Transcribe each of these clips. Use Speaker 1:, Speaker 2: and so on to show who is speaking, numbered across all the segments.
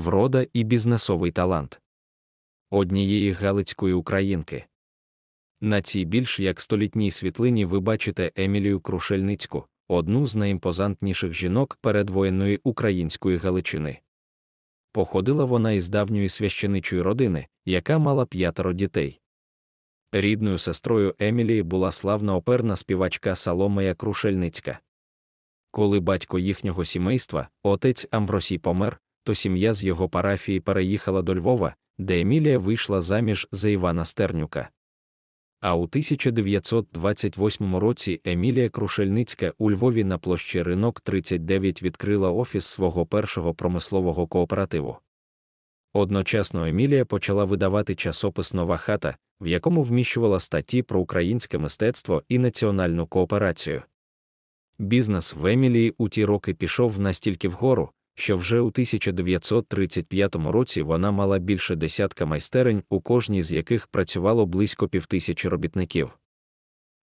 Speaker 1: врода і бізнесовий талант однієї галицької українки. На цій більш як столітній світлині ви бачите Емілію Крушельницьку, одну з найімпозантніших жінок передвоєнної української Галичини. Походила вона із давньої священичої родини, яка мала п'ятеро дітей. Рідною сестрою Емілії була славна оперна співачка Саломея Крушельницька. Коли батько їхнього сімейства, отець Амвросій помер, то сім'я з його парафії переїхала до Львова, де Емілія вийшла заміж за Івана Стернюка. А у 1928 році Емілія Крушельницька у Львові на площі Ринок 39 відкрила офіс свого першого промислового кооперативу. Одночасно Емілія почала видавати часопис Нова хата, в якому вміщувала статті про українське мистецтво і національну кооперацію. Бізнес в Емілії у ті роки пішов настільки вгору, що вже у 1935 році вона мала більше десятка майстерень, у кожній з яких працювало близько півтисячі робітників.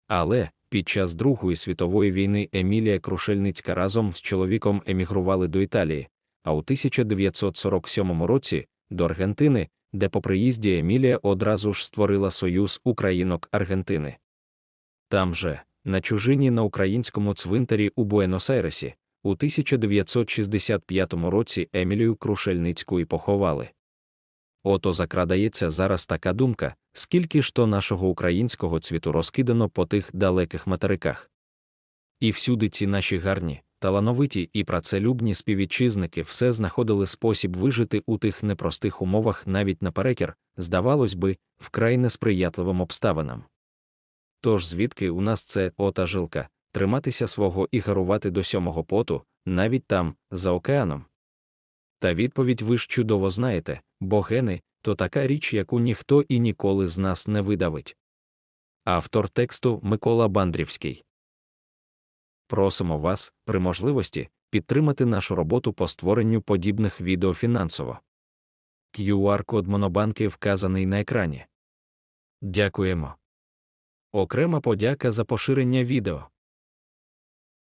Speaker 1: Але під час Другої світової війни Емілія Крушельницька разом з чоловіком емігрували до Італії, а у 1947 році до Аргентини, де по приїзді Емілія одразу ж створила Союз українок Аргентини. Там же, на чужині на українському цвинтарі у Буенос-Айресі, у 1965 році Емілію Крушельницьку і поховали. Ото закрадається зараз така думка, скільки ж то нашого українського цвіту розкидано по тих далеких материках. І всюди ці наші гарні, талановиті і працелюбні співвітчизники все знаходили спосіб вижити у тих непростих умовах навіть наперекір, здавалось би, вкрай несприятливим обставинам. Тож звідки у нас це ота жилка, триматися свого і гарувати до сьомого поту, навіть там, за океаном? Та відповідь ви ж чудово знаєте, бо гени то така річ, яку ніхто і ніколи з нас не видавить. Автор тексту Микола Бандрівський. Просимо вас, при можливості, підтримати нашу роботу по створенню подібних відео фінансово. QR-код Монобанки вказаний на екрані. Дякуємо. Окрема подяка за поширення відео.